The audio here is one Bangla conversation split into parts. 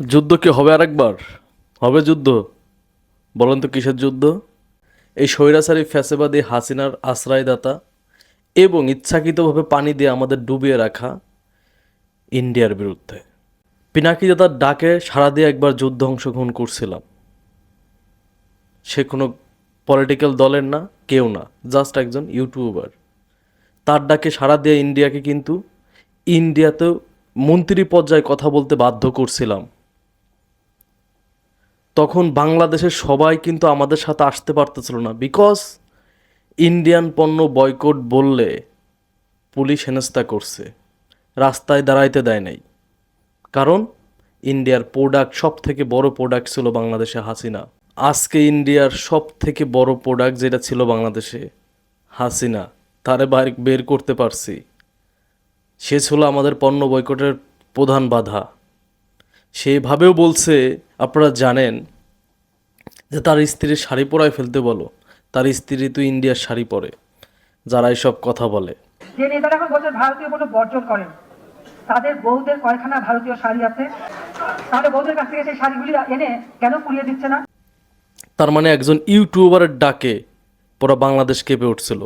যুদ্ধ কি হবে আরেকবার? হবে যুদ্ধ। বলেন তো কিসের যুদ্ধ? এই স্বৈরাচারী ফ্যাসেবাদী হাসিনার আশ্রয়দাতা এবং ইচ্ছাকৃতভাবে পানি দিয়ে আমাদের ডুবিয়ে রাখা ইন্ডিয়ার বিরুদ্ধে। পিনাকি দাদার ডাকে সারা দিয়ে একবার যুদ্ধ অংশগ্রহণ করছিলাম। সে কোনো পলিটিক্যাল দলের না, কেউ না জাস্ট একজন ইউটিউবার তার ডাকে সাড়া দিয়ে ইন্ডিয়াকে কিন্তু ইন্ডিয়াতেও মন্ত্রী পর্যায়ে কথা বলতে বাধ্য করছিলাম। তখন বাংলাদেশের সবাই কিন্তু আমাদের সাথে আসতে পারতেছিল না। বিকজ ইন্ডিয়ান পণ্য বয়কট বললে পুলিশ হেনস্থা করছে, রাস্তায় দাঁড়াইতে দেয় নাই। কারণ ইন্ডিয়ার প্রোডাক্ট সব থেকে বড় প্রোডাক্ট ছিল বাংলাদেশে হাসিনা। আজকে ইন্ডিয়ার সব থেকে বড় প্রোডাক্ট যেটা ছিল বাংলাদেশে, হাসিনা। তারে বাইরে, বের করতে পারছি। সে ছিল আমাদের পণ্য বয়কটের প্রধান বাধা। সেভাবেও বলছে আপনারা জানেন যে তার স্ত্রীর শাড়ি পরায় ফেলতে বলো তার স্ত্রী তো ইন্ডিয়ার শাড়ি পরে যারা এসব কথা বলে। যে নেতারা এখন বলছে ভারতীয় পণ্য বর্জন করেন তাদের বউদের কয়খানা ভারতীয় শাড়ি আছে? বউদের কাছ থেকে সেই শাড়িগুলি এনে কেন পুড়িয়ে দিচ্ছে না? তার মানে একজন ইউটিউবারের ডাকে পুরো বাংলাদেশ কেঁপে উঠছিল।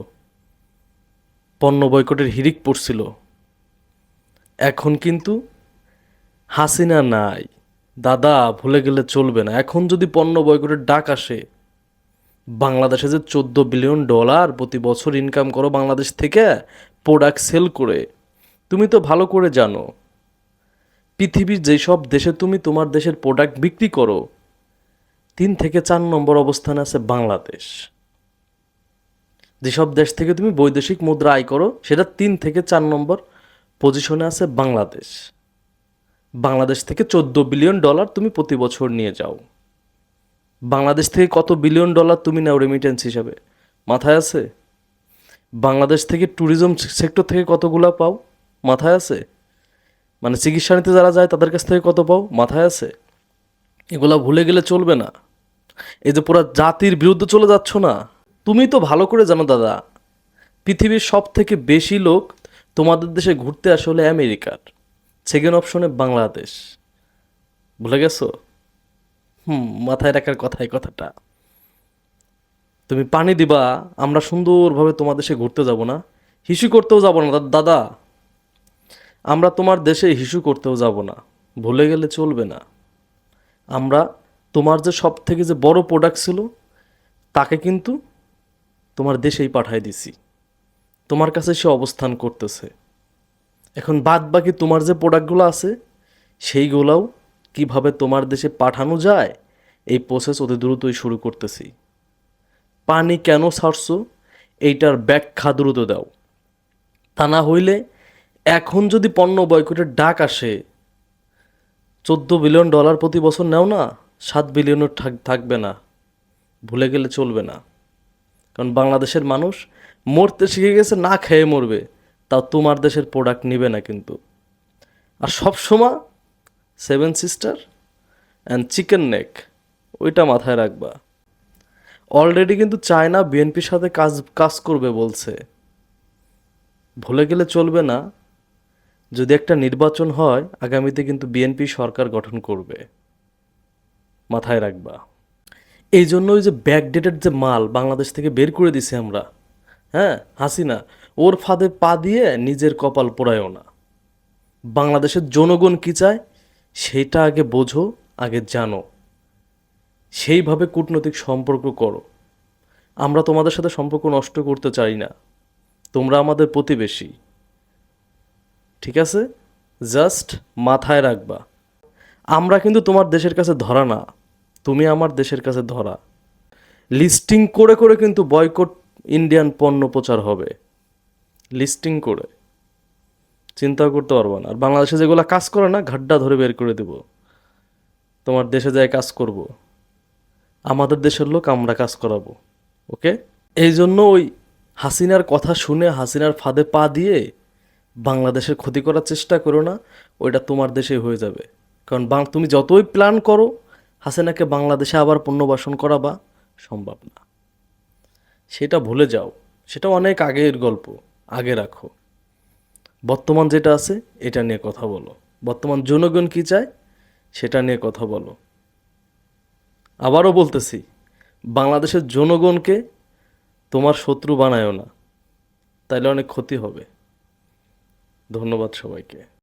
পণ্য বয়কটের হিরিক পড়ছিল। এখন কিন্তু হাসিনা নাই। দাদা, ভুলে গেলে চলবে না। এখন যদি পণ্য বয়কটের ডাক আসে, বাংলাদেশে যে চোদ্দ বিলিয়ন ডলার প্রতি বছর ইনকাম করো বাংলাদেশ থেকে প্রোডাক্ট সেল করে, তুমি তো ভালো করে জানো, পৃথিবীর যেসব দেশে তুমি তোমার দেশের প্রোডাক্ট বিক্রি করো, তিন থেকে চার নম্বর অবস্থানে আছে বাংলাদেশ। যেসব দেশ থেকে তুমি বৈদেশিক মুদ্রা আয় করো, সেটা তিন থেকে চার নম্বর পজিশনে আছে বাংলাদেশ। বাংলাদেশ থেকে চোদ্দ বিলিয়ন ডলার তুমি প্রতি বছর নিয়ে যাও। বাংলাদেশ থেকে কত বিলিয়ন ডলার তুমি নাও রেমিটেন্স হিসাবে? মাথায় আছে? বাংলাদেশ থেকে ট্যুরিজম সেক্টর থেকে কতগুলা পাও? মাথায় আছে? মানে চিকিৎসা নিতে যারা যায় তাদের কাছ থেকে কত পাও? মাথায় আছে? এগুলা ভুলে গেলে চলবে না। এই যে পুরো জাতির বিরুদ্ধে চলে যাচ্ছ না? তুমি তো ভালো করে জানো দাদা, পৃথিবীর সব থেকে বেশি লোক তোমাদের দেশে ঘুরতে আসলে আমেরিকার। সেকেন্ড অপশনে বাংলাদেশ ভুলে গেছো? হুম, মাথায় রাখার কথা, এই কথাটা। তুমি পানি দিবা, আমরা সুন্দরভাবে তোমার দেশে ঘুরতে যাব না। হিসু করতেও যাব না দাদা। আমরা তোমার দেশে হিসু করতেও যাব না। ভুলে গেলে চলবে না। আমরা তোমার যে সব থেকে যে বড় প্রোডাক্ট ছিল, তাকে কিন্তু তোমার দেশেই পাঠাই দিছি। তোমার কাছে সে অবস্থান করতেছে। এখন বাদ বাকি তোমার যে প্রোডাক্টগুলো আছে, সেইগুলোও কীভাবে তোমার দেশে পাঠানো যায়, এই প্রসেস অতি দ্রুতই শুরু করতেছি। পানি কেন ছাড়ছো, এইটার ব্যাখ্যা দ্রুত দাও। তা না হইলে এখন যদি পণ্য বয়কটের ডাক আসে, চোদ্দ বিলিয়ন ডলার প্রতি বছর নেও না, সাত বিলিয়নও থাক- থাকবে না। ভুলে গেলে চলবে না। কারণ বাংলাদেশের মানুষ মরতে শিখে গেছে, না খেয়ে মরবে। তাও তোমার দেশের প্রোডাক্ট নিবে না কিন্তু। আর সব সময় seven sister and chicken neck ওইটা মাথায় রাখবা। অলরেডি কিন্তু চায়না বিএনপির সাথে কাজ কাজ করবে বলছে। ভুলে গেলে চলবে না। যদি একটা নির্বাচন হয়, আগামীতে কিন্তু বিএনপি সরকার গঠন করবে। মাথায় রাখবা। এই জন্য ওই যে ব্যাকডেটেড যে মাল বাংলাদেশ থেকে বের করে দিছি আমরা হ্যাঁ হাসিনা ওর ফাঁদে পা দিয়ে নিজের কপাল পোড়ায়ও না। বাংলাদেশের জনগণ কি চায়, সেটা আগে বোঝো, আগে জানো। সেইভাবে কূটনৈতিক সম্পর্ক করো। আমরা তোমাদের সাথে সম্পর্ক নষ্ট করতে চাই না। তোমরা আমাদের প্রতিবেশী। ঠিক আছে? জাস্ট মাথায় রাখবা। আমরা কিন্তু তোমার দেশের কাছে ধরা না। তুমি আমার দেশের কাছে ধরা। লিস্টিং করে করে কিন্তু বয়কট ইন্ডিয়ান পণ্য প্রচার হবে। লিস্টিং করে। চিন্তা করতে পারব না। আর বাংলাদেশে যেগুলো কাজ করে না, ঘাড্ডা ধরে বের করে দেব। তোমার দেশে যায় কাজ করব। আমাদের দেশের লোক আমরা কাজ করাবো। ওকে? এই জন্য ওই হাসিনার কথা শুনে, হাসিনার ফাঁদে পা দিয়ে বাংলাদেশের ক্ষতি করার চেষ্টা করো না, ওইটা তোমার দেশে হয়ে যাবে। কারণ বাং, তুমি যতই প্ল্যান করো, হাসিনাকে বাংলাদেশে আবার পুনর্বাসন করাবা সম্ভব না। সেটা ভুলে যাও। সেটা অনেক আগের গল্প। আগে রাখো। বর্তমান যেটা আছে, এটা নিয়ে কথা বলো। বর্তমান জনগণ কি চায়, সেটা নিয়ে কথা বলো। আবারও বলতেছি, বাংলাদেশের জনগণকে তোমার শত্রু বানায়ও না, তাইলে অনেক ক্ষতি হবে। ধন্যবাদ সবাইকে।